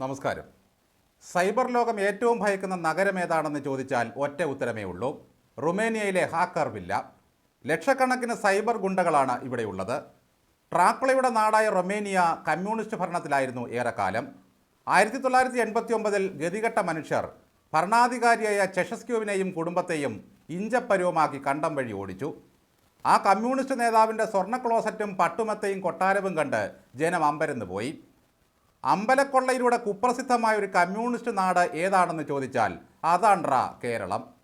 നമസ്കാരം. സൈബർ ലോകം ഏറ്റവും ഭയക്കുന്ന നഗരം ഏതാണെന്ന് ചോദിച്ചാൽ ഒറ്റ ഉത്തരമേ ഉള്ളൂ. റുമേനിയയിലെ ഹാക്കർ വില്ല ലക്ഷക്കണക്കിന് സൈബർ ഗുണ്ടകളാണ് ഇവിടെയുള്ളത്. ട്രാക്കുളയുടെ നാടായ റൊമേനിയ കമ്മ്യൂണിസ്റ്റ് ഭരണത്തിലായിരുന്നു ഏറെക്കാലം. ആയിരത്തി തൊള്ളായിരത്തി എൺപത്തി ഒമ്പതിൽ ഗതികെട്ട മനുഷ്യർ ഭരണാധികാരിയായ ചെഷസ്ക്യൂവിനെയും കുടുംബത്തെയും ഇഞ്ചപ്പരുവമാക്കി കണ്ടം വഴി ഓടിച്ചു. ആ കമ്മ്യൂണിസ്റ്റ് നേതാവിന്റെ സ്വർണ ക്ലോസറ്റും പട്ടുമത്തയും കൊട്ടാരവും കണ്ട് ജനം അമ്പരന്ന് പോയി അമ്പലക്കൊള്ളയിലൂടെ കുപ്രസിദ്ധമായ ഒരു കമ്മ്യൂണിസ്റ്റ് നാട് ഏതാണെന്ന് ചോദിച്ചാൽ അതാണ്ട്ര കേരളം.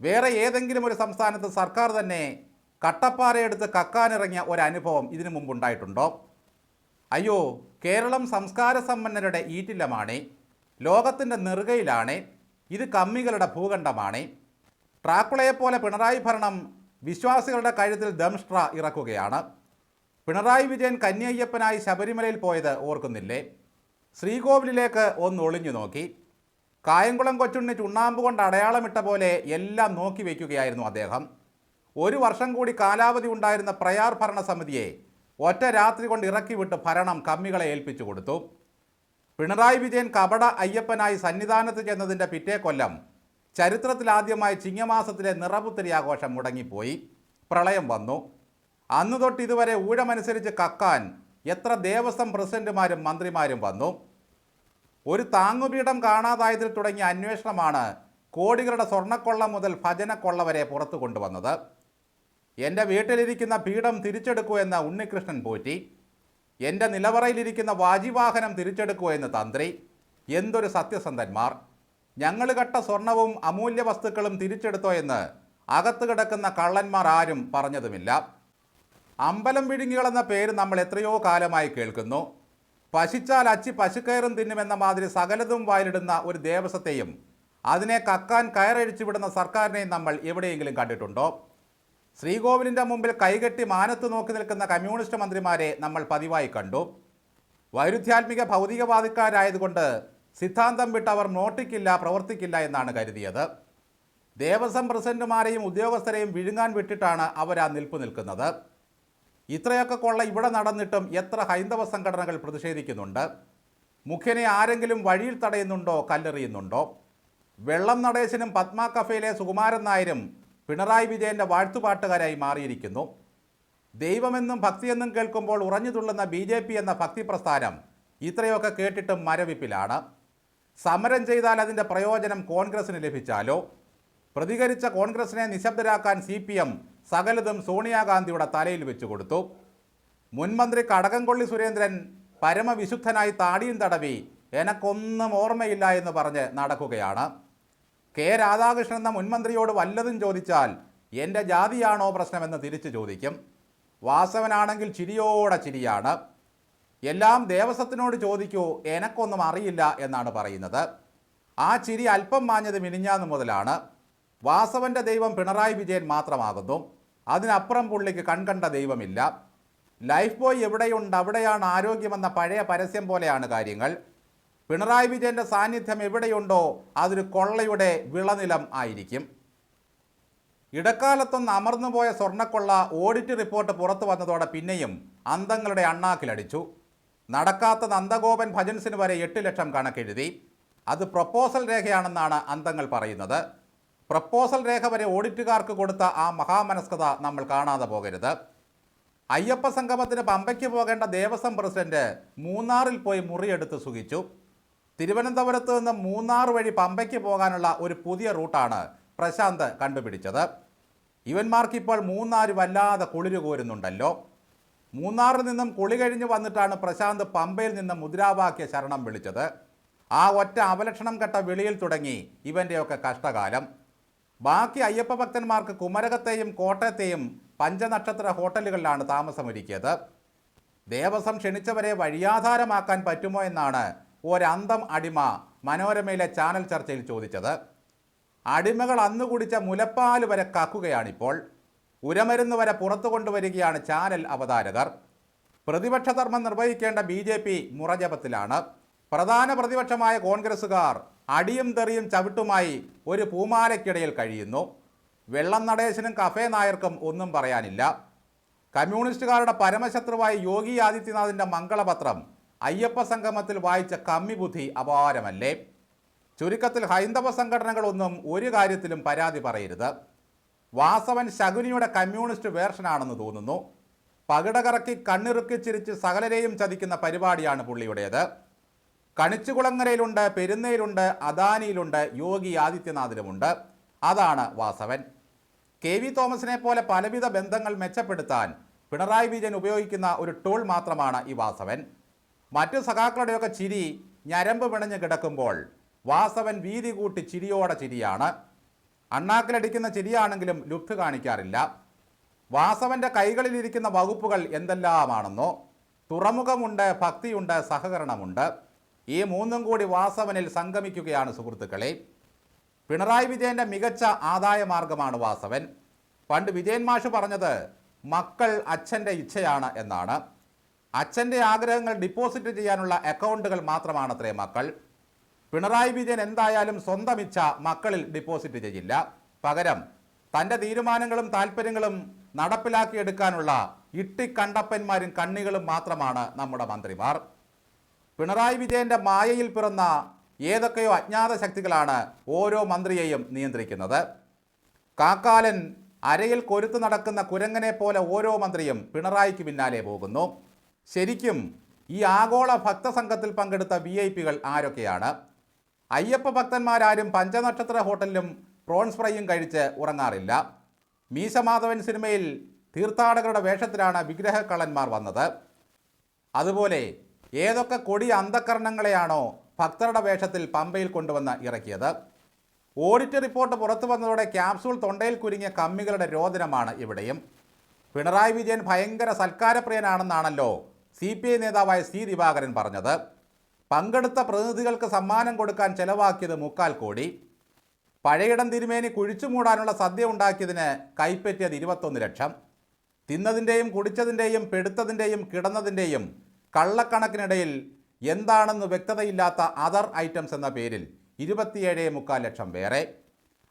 വേറെ ഏതെങ്കിലും ഒരു സംസ്ഥാനത്ത് സർക്കാർ തന്നെ കട്ടപ്പാറയെടുത്ത് കക്കാനിറങ്ങിയ ഒരനുഭവം ഇതിനു മുമ്പുണ്ടായിട്ടുണ്ടോ? അയ്യോ കേരളം സംസ്കാര സമ്പന്നരുടെ ഈറ്റില്ലമാണ്. ലോകത്തിന്റെ നെറുകയിലാണ്. ഇത് കമ്മികളുടെ ഭൂഖണ്ഡമാണ്. ട്രാക്കുളയെപ്പോലെ പിണറായി ഭരണം വിശ്വാസികളുടെ കഴുത്തിൽ ദംഷ്ട്ര ഇറക്കുകയാണ്. പിണറായി വിജയൻ കന്യയ്യപ്പനായി ശബരിമലയിൽ പോയത് ഓർക്കുന്നില്ലേ? ശ്രീകോവിലിലേക്ക് ഒന്ന് ഒളിഞ്ഞു നോക്കി. കായംകുളം കൊച്ചുണ്ണി ചുണ്ണാമ്പ് കൊണ്ട് അടയാളമിട്ട പോലെ എല്ലാം നോക്കി വയ്ക്കുകയായിരുന്നു അദ്ദേഹം. ഒരു വർഷം കൂടി കാലാവധി ഉണ്ടായിരുന്ന പ്രയാർ ഭരണസമിതിയെ ഒറ്റ രാത്രി കൊണ്ട് ഇറക്കി വിട്ട് ഭരണം കമ്മികളെ ഏൽപ്പിച്ചു കൊടുത്തു. പിണറായി വിജയൻ കപട അയ്യപ്പനായി സന്നിധാനത്ത് ചെന്നതിന്റെ പിറ്റേ കൊല്ലം ചരിത്രത്തിലാദ്യമായി ചിങ്ങമാസത്തിലെ നിറപുത്തരി ആഘോഷം മുടങ്ങിപ്പോയി. പ്രളയം വന്നു. അന്നു തൊട്ട് ഇതുവരെ ഊഴമനുസരിച്ച് കക്കാൻ എത്ര ദേവസ്വം പ്രസിഡന്റുമാരും മന്ത്രിമാരും വന്നു? ഒരു താങ്ങുപീഠം കാണാതായതിൽ തുടങ്ങിയ അന്വേഷണമാണ് കോടികളുടെ സ്വർണക്കൊള്ള മുതൽ ഭജനക്കൊള്ള വരെ പുറത്തു കൊണ്ടുവന്നത്. എന്റെ വീട്ടിലിരിക്കുന്ന പീഠം തിരിച്ചെടുക്കൂ എന്ന് ഉണ്ണികൃഷ്ണൻ പോറ്റി. എന്റെ നിലവറയിലിരിക്കുന്ന വാജിവാഹനം തിരിച്ചെടുക്കൂ എന്ന് തന്ത്രി. എന്തൊരു സത്യസന്ധന്മാർ. ഞങ്ങൾ കട്ട സ്വർണവും അമൂല്യ വസ്തുക്കളും തിരിച്ചെടുത്തോ എന്ന് അകത്ത് കിടക്കുന്ന കള്ളന്മാർ ആരും പറഞ്ഞതുമില്ല. അമ്പലം വിഴുങ്ങികൾ എന്ന പേര് നമ്മൾ എത്രയോ കാലമായി കേൾക്കുന്നു. പശിച്ചാൽ അച്ചി പശുക്കയറും തിന്നുമെന്ന മാതിരി സകലതും വായിലിടുന്ന ഒരു ദേവസ്വത്തെയും അതിനെ കക്കാൻ കയറഴിച്ചു വിടുന്ന സർക്കാരിനെയും നമ്മൾ എവിടെയെങ്കിലും കണ്ടിട്ടുണ്ടോ? ശ്രീകോവിലിന്റെ മുമ്പിൽ കൈകെട്ടി മാനത്ത് നോക്കി നിൽക്കുന്ന കമ്മ്യൂണിസ്റ്റ് മന്ത്രിമാരെ നമ്മൾ പതിവായി കണ്ടു. വൈരുദ്ധ്യാത്മിക ഭൗതികവാദിക്കാരായതുകൊണ്ട് സിദ്ധാന്തം വിട്ട് അവർ നോട്ടിക്കില്ല പ്രവർത്തിക്കില്ല എന്നാണ് കരുതിയത്. ദേവസ്വം പ്രസിഡന്റുമാരെയും ഉദ്യോഗസ്ഥരെയും വിഴുങ്ങാൻ വിട്ടിട്ടാണ് അവർ ആ നിൽപ്പ് നിൽക്കുന്നത്. ഇത്രയൊക്കെ കൊള്ള ഇവിടെ നടന്നിട്ടും എത്ര ഹൈന്ദവ സംഘടനകൾ പ്രതിഷേധിക്കുന്നുണ്ട്? മുഖ്യനെ ആരെങ്കിലും വഴിയിൽ തടയുന്നുണ്ടോ കല്ലെറിയുന്നുണ്ടോ? വെള്ളം നടേശനും പത്മ കഫേയിലെ സുകുമാരൻ നായരും പിണറായി വിജയന്റെ വാഴ്ത്തുപാട്ടുകാരായി മാറിയിരിക്കുന്നു. ദൈവമെന്നും ഭക്തിയെന്നും കേൾക്കുമ്പോൾ ഉറഞ്ഞു തുള്ളുന്ന ബി ജെ പി എന്ന ഭക്തി പ്രസ്ഥാനം ഇത്രയൊക്കെ കേട്ടിട്ടും മരവിപ്പിലാണ്. സമരം ചെയ്താൽ അതിന്റെ പ്രയോജനം കോൺഗ്രസിന് ലഭിച്ചാലോ? പ്രതികരിച്ച കോൺഗ്രസിനെ നിശബ്ദരാക്കാൻ സി പി എം സകലതും സോണിയാഗാന്ധിയുടെ തലയിൽ വെച്ചു കൊടുത്തു. മുൻമന്ത്രി കടകംകൊള്ളി സുരേന്ദ്രൻ പരമവിശുദ്ധനായി താടിയും തടവി എനക്കൊന്നും ഓർമ്മയില്ല എന്ന് പറഞ്ഞ് നടക്കുകയാണ്. കെ രാധാകൃഷ്ണൻ എന്ന മുൻമന്ത്രിയോട് വല്ലതും ചോദിച്ചാൽ എന്റെ ജാതിയാണോ പ്രശ്നമെന്ന് തിരിച്ചു ചോദിക്കും. വാസവനാണെങ്കിൽ ചിരിയോടെ ചിരിയാണ്. എല്ലാം ദേവസ്വത്തിനോട് ചോദിക്കൂ എനക്കൊന്നും അറിയില്ല എന്നാണ് പറയുന്നത്. ആ ചിരി അല്പം മാഞ്ഞത് മിനിഞ്ഞാന്ന് മുതലാണ്. വാസവന്റെ ദൈവം പിണറായി വിജയൻ മാത്രമാകുന്നു. അതിനപ്പുറം പുള്ളിക്ക് കൺകണ്ട ദൈവമില്ല. ലൈഫ് ബോയ് എവിടെയുണ്ട്? അവിടെയാണ് ആരോഗ്യമെന്ന പഴയ പരസ്യം പോലെയാണ് കാര്യങ്ങൾ. പിണറായി വിജയന്റെ സാന്നിധ്യം എവിടെയുണ്ടോ അതൊരു കൊള്ളയുടെ വിളനിലം ആയിരിക്കും. ഇടക്കാലത്തൊന്ന് അമർന്നുപോയ സ്വർണക്കൊള്ള ഓഡിറ്റ് റിപ്പോർട്ട് പുറത്തു വന്നതോടെ പിന്നെയും അന്തങ്ങളുടെ അണ്ണാക്കിലടിച്ചു. നടക്കാത്ത നന്ദഗോപൻ ഭജൻസിന് വരെ എട്ട് ലക്ഷം കണക്കെഴുതി. അത് പ്രപ്പോസൽ രേഖയാണെന്നാണ് അന്തങ്ങൾ പറയുന്നത്. പ്രപ്പോസൽ രേഖ വരെ ഓഡിറ്റുകാർക്ക് കൊടുത്ത ആ മഹാമനസ്കത നമ്മൾ കാണാതെ പോകരുത്. അയ്യപ്പ സംഗമത്തിന് പമ്പയ്ക്ക് പോകേണ്ട ദേവസ്വം പ്രസിഡന്റ് മൂന്നാറിൽ പോയി മുറിയെടുത്ത് സുഖിച്ചു. തിരുവനന്തപുരത്ത് നിന്ന് മൂന്നാർ വഴി പമ്പയ്ക്ക് പോകാനുള്ള ഒരു പുതിയ റൂട്ടാണ് പ്രശാന്ത് കണ്ടുപിടിച്ചത്. ഇവന്മാർക്കിപ്പോൾ മൂന്നാർ വല്ലാതെ കുളിരു കോരുന്നുണ്ടല്ലോ. മൂന്നാറിൽ നിന്നും കുളി കഴിഞ്ഞ് വന്നിട്ടാണ് പ്രശാന്ത് പമ്പയിൽ നിന്ന് മുദ്രാവാക്യ ശരണം വിളിച്ചത്. ആ ഒറ്റ അവലക്ഷണം കെട്ട വിളിയിൽ തുടങ്ങി ഇവന്റെയൊക്കെ കഷ്ടകാലം. ബാക്കി അയ്യപ്പ ഭക്തന്മാർക്ക് കുമരകത്തെയും കോട്ടയത്തെയും പഞ്ചനക്ഷത്ര ഹോട്ടലുകളിലാണ് താമസമൊരുക്കിയത്. ദേവസ്വം ക്ഷണിച്ചവരെ വഴിയാധാരമാക്കാൻ പറ്റുമോ എന്നാണ് ഒരന്തം അടിമ മനോരമയിലെ ചാനൽ ചർച്ചയിൽ ചോദിച്ചത്. അടിമകൾ അന്നു കുടിച്ച മുലപ്പാൽ വരെ കക്കുകയാണിപ്പോൾ. ഉരമരുന്ന് വരെ പുറത്തു കൊണ്ടുവരികയാണ് ചാനൽ അവതാരകർ. പ്രതിപക്ഷ ധർമ്മം നിർവഹിക്കേണ്ട ബി ജെ പി മുറജപത്തിലാണ്. പ്രധാന പ്രതിപക്ഷമായ കോൺഗ്രസ്സുകാർ അടിയും തെറിയും ചവിട്ടുമായി ഒരു പൂമാലയ്ക്കിടയിൽ കഴിയുന്നു. വെള്ളം നടേശനും കഫേ നായർക്കും ഒന്നും പറയാനില്ല. കമ്മ്യൂണിസ്റ്റുകാരുടെ പരമശത്രുവായ യോഗി ആദിത്യനാഥിന്റെ മംഗളപത്രം അയ്യപ്പ സംഗമത്തിൽ വായിച്ച കമ്മിബുദ്ധി അപാരമല്ലേ? ചുരുക്കത്തിൽ ഹൈന്ദവ സംഘടനകളൊന്നും ഒരു കാര്യത്തിലും പരാതി പറയരുത്. വാസവൻ ശകുനിയുടെ കമ്മ്യൂണിസ്റ്റ് വേർഷനാണെന്ന് തോന്നുന്നു. പകിടകറക്കി കണ്ണിറുക്കിച്ചിരിച്ച് കണ്ണിറുക്കി ചിരിച്ച് സകലരെയും ചതിക്കുന്ന പരിപാടിയാണ് പുള്ളിയുടേത്. കണിച്ചുകുളങ്ങരയിലുണ്ട് പെരുന്നയിലുണ്ട് അദാനിയിലുണ്ട് യോഗി ആദിത്യനാഥിലുമുണ്ട് അതാണ് വാസവൻ. കെ വി തോമസിനെ പോലെ പലവിധ ബന്ധങ്ങൾ മെച്ചപ്പെടുത്താൻ പിണറായി വിജയൻ ഉപയോഗിക്കുന്ന ഒരു ടൂൾ മാത്രമാണ് ഈ വാസവൻ. മറ്റു സഖാക്കളുടെയൊക്കെ ചിരി ഞരമ്പ് പിണഞ്ഞ് കിടക്കുമ്പോൾ വാസവൻ വീതി കൂട്ടി ചിരിയോടെ ചിരിയാണ്. അണ്ണാക്കിലടിക്കുന്ന ചിരിയാണെങ്കിലും ലുപ്ത് കാണിക്കാറില്ല. വാസവന്റെ കൈകളിലിരിക്കുന്ന വകുപ്പുകൾ എന്തെല്ലാമാണെന്നോ? തുറമുഖമുണ്ട് ഭക്തിയുണ്ട് സഹകരണമുണ്ട്. ഈ മൂന്നും കൂടി വാസവനിൽ സംഗമിക്കുകയാണ് സുഹൃത്തുക്കളെ. പിണറായി വിജയന്റെ മികച്ച ആദായ മാർഗമാണ് വാസവൻ. പണ്ട് വിജയൻ മാഷ് പറഞ്ഞത് മക്കൾ അച്ഛന്റെ ഇച്ഛയാണ് എന്നാണ്. അച്ഛന്റെ ആഗ്രഹങ്ങൾ ഡിപ്പോസിറ്റ് ചെയ്യാനുള്ള അക്കൗണ്ടുകൾ മാത്രമാണത്രേ മക്കൾ. പിണറായി വിജയൻ എന്തായാലും സ്വന്തം ഇച്ഛ മക്കളിൽ ഡിപ്പോസിറ്റ് ചെയ്യില്ല. പകരം തന്റെ തീരുമാനങ്ങളും താല്പര്യങ്ങളും നടപ്പിലാക്കിയെടുക്കാനുള്ള ഇട്ടിക്കണ്ടപ്പന്മാരും കണ്ണികളും മാത്രമാണ് നമ്മുടെ മന്ത്രിമാർ. പിണറായി വിജയന്റെ മായയിൽ പിറന്ന ഏതൊക്കെയോ അജ്ഞാത ശക്തികളാണ് ഓരോ മന്ത്രിയെയും നിയന്ത്രിക്കുന്നത്. കാക്കാലൻ അരയിൽ കൊരുത്തു നടക്കുന്ന കുരങ്ങനെ പോലെ ഓരോ മന്ത്രിയും പിണറായിക്ക് പിന്നാലെ പോകുന്നു. ശരിക്കും ഈ ആഗോള ഭക്തസംഘത്തിൽ പങ്കെടുത്ത വി ഐ പികൾ ആരൊക്കെയാണ്? അയ്യപ്പ ഭക്തന്മാരാരും പഞ്ചനക്ഷത്ര ഹോട്ടലിലും പ്രോൺസ് ഫ്രൈയും കഴിച്ച് ഉറങ്ങാറില്ല. മീശമാധവൻ സിനിമയിൽ തീർത്ഥാടകരുടെ വേഷത്തിലാണ് വിഗ്രഹക്കള്ളന്മാർ വന്നത്. അതുപോലെ ഏതൊക്കെ കൊടിയ അന്ധകരണങ്ങളെയാണോ ഭക്തരുടെ വേഷത്തിൽ പമ്പയിൽ കൊണ്ടുവന്ന് ഇറക്കിയത്? ഓഡിറ്റ് റിപ്പോർട്ട് പുറത്തു വന്നതോടെ ക്യാപ്സൂൾ തൊണ്ടയിൽ കുരുങ്ങിയ കമ്മികളുടെ രോദനമാണ് ഇവിടെയും. പിണറായി വിജയൻ ഭയങ്കര സൽക്കാരപ്രിയനാണെന്നാണല്ലോ സി പി ഐ നേതാവായ സി ദിവാകരൻ പറഞ്ഞത്. പങ്കെടുത്ത പ്രതിനിധികൾക്ക് സമ്മാനം കൊടുക്കാൻ ചെലവാക്കിയത് മുക്കാൽ കോടി. പഴയിടം തിരുമേനി കുഴിച്ചു മൂടാനുള്ള സദ്യ ഉണ്ടാക്കിയതിന് കൈപ്പറ്റിയത് ഇരുപത്തൊന്ന് ലക്ഷം. തിന്നതിന്റെയും കുടിച്ചതിന്റെയും പെടുത്തതിന്റെയും കിടന്നതിന്റെയും കള്ളക്കണക്കിനിടയിൽ എന്താണെന്ന് വ്യക്തതയില്ലാത്ത അതർ ഐറ്റംസ് എന്ന പേരിൽ ഇരുപത്തിയേഴ് മുക്കാൽ ലക്ഷം വേറെ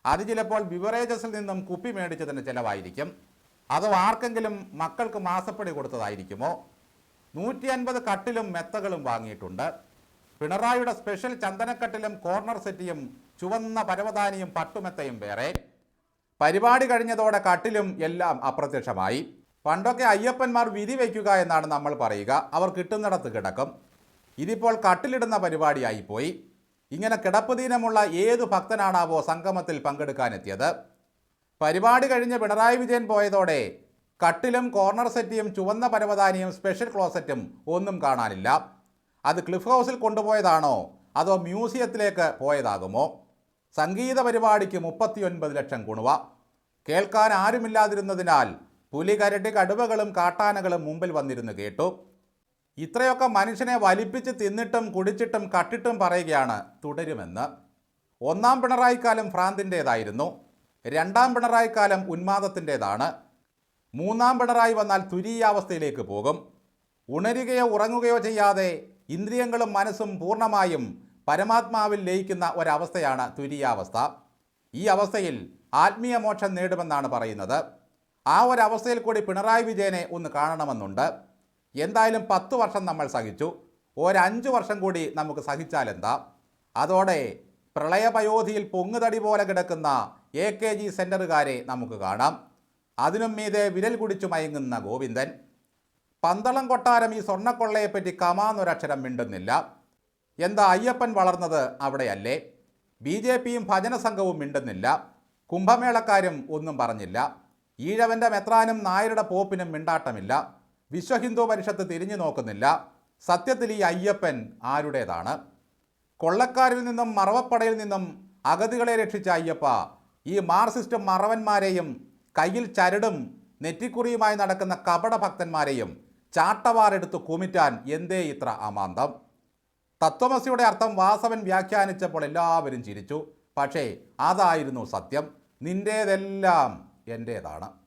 അത് ചിലപ്പോൾ ബിവറേജസിൽ നിന്നും കുപ്പി മേടിച്ചതിന് ചിലവായിരിക്കും. അതോ ആർക്കെങ്കിലും മക്കൾക്ക് മാസപ്പടി കൊടുത്തതായിരിക്കുമോ? നൂറ്റി അൻപത് കട്ടിലും മെത്തകളും വാങ്ങിയിട്ടുണ്ട്. പിണറായിയുടെ സ്പെഷ്യൽ ചന്ദനക്കട്ടിലും കോർണർ സെറ്റിയും ചുവന്ന പരവതാനിയും പട്ടുമെത്തയും വേറെ. പരിപാടി കഴിഞ്ഞതോടെ കട്ടിലും എല്ലാം അപ്രത്യക്ഷമായി. പണ്ടൊക്കെ അയ്യപ്പന്മാർ വിധി വയ്ക്കുക എന്നാണ് നമ്മൾ പറയുക. അവർ കിട്ടുന്നിടത്ത് കിടക്കും. ഇതിപ്പോൾ കട്ടിലിടുന്ന പരിപാടിയായിപ്പോയി ഇങ്ങനെ കിടപ്പ് ദീനമുള്ള ഏതു ഭക്തനാണാവോ സംഗമത്തിൽ പങ്കെടുക്കാനെത്തിയത്. പരിപാടി കഴിഞ്ഞ് പിണറായി വിജയൻ പോയതോടെ കട്ടിലും കോർണർ സെറ്റിയും ചുവന്ന പരവതാനിയും സ്പെഷ്യൽ ക്ലോസറ്റും ഒന്നും കാണാനില്ല. അത് ക്ലിഫ് ഹൗസിൽ കൊണ്ടുപോയതാണോ? അതോ മ്യൂസിയത്തിലേക്ക് പോയതാകുമോ? സംഗീത പരിപാടിക്ക് മുപ്പത്തിയൊൻപത് ലക്ഷം കുണുവ. കേൾക്കാൻ ആരുമില്ലാതിരുന്നതിനാൽ പുലി കരട്ടി കടുവകളും കാട്ടാനകളും മുമ്പിൽ വന്നിരുന്ന് കേട്ടു. ഇത്രയൊക്കെ മനുഷ്യനെ വലിപ്പിച്ച് തിന്നിട്ടും കുടിച്ചിട്ടും കട്ടിട്ടും പറയുകയാണ് തുടരുമെന്ന്. ഒന്നാം പിണറായി കാലം ഭ്രാന്തിന്റേതായിരുന്നു. രണ്ടാം പിണറായി കാലം ഉന്മാദത്തിന്റേതാണ്. മൂന്നാം പിണറായി വന്നാൽ തുരീയാവസ്ഥയിലേക്ക് പോകും. ഉണരുകയോ ഉറങ്ങുകയോ ചെയ്യാതെ ഇന്ദ്രിയങ്ങളും മനസ്സും പൂർണമായും പരമാത്മാവിൽ ലയിക്കുന്ന ഒരവസ്ഥയാണ് തുരീയാവസ്ഥ. ഈ അവസ്ഥയിൽ ആത്മീയ മോക്ഷം നേടുമെന്നാണ് പറയുന്നത്. ആ ഒരവസ്ഥയിൽ കൂടി പിണറായി വിജയനെ ഒന്ന് കാണണമെന്നുണ്ട്. എന്തായാലും പത്ത് വർഷം നമ്മൾ സഹിച്ചു. ഒരഞ്ച് വർഷം കൂടി നമുക്ക് സഹിച്ചാലെന്താ അതോടെ പ്രളയപയോധിയിൽ പൊങ്ങുതടി പോലെ കിടക്കുന്ന എ കെ ജി സെന്ററുകാരെ നമുക്ക് കാണാം. അതിനും മീതെ വിരൽ കുടിച്ചു മയങ്ങുന്ന ഗോവിന്ദൻ. പന്തളം കൊട്ടാരം ഈ സ്വർണക്കൊള്ളയെപ്പറ്റി കമാന്നൊരക്ഷരം മിണ്ടുന്നില്ല. എന്താ അയ്യപ്പൻ വളർന്നത് അവിടെയല്ലേ? ബി ജെ പിയും ഭജന സംഘവും മിണ്ടുന്നില്ല. കുംഭമേളക്കാരും ഒന്നും പറഞ്ഞില്ല. ഈഴവന്റെ മെത്രാനും നായരുടെ പോപ്പിനും മിണ്ടാട്ടമില്ല. വിശ്വഹിന്ദു പരിഷത്ത് തിരിഞ്ഞു നോക്കുന്നില്ല. സത്യത്തിൽ ഈ അയ്യപ്പൻ ആരുടേതാണ്? കൊള്ളക്കാരിൽ നിന്നും മറവപ്പടയിൽ നിന്നും അഗതികളെ രക്ഷിച്ച അയ്യപ്പ ഈ മാർസിസ്റ്റ് മറവന്മാരെയും കയ്യിൽ ചരടും നെറ്റിക്കുറിയുമായി നടക്കുന്ന കപട ഭക്തന്മാരെയും ചാട്ടവാറെടുത്ത് കുമിറ്റാൻ എന്തേ ഇത്ര അമാന്തം? തത്വമസിയുടെ അർത്ഥം വാസവൻ വ്യാഖ്യാനിച്ചപ്പോൾ എല്ലാവരും ചിരിച്ചു. പക്ഷേ അതായിരുന്നു സത്യം. നിന്റേതെല്ലാം എന്റേതാണ്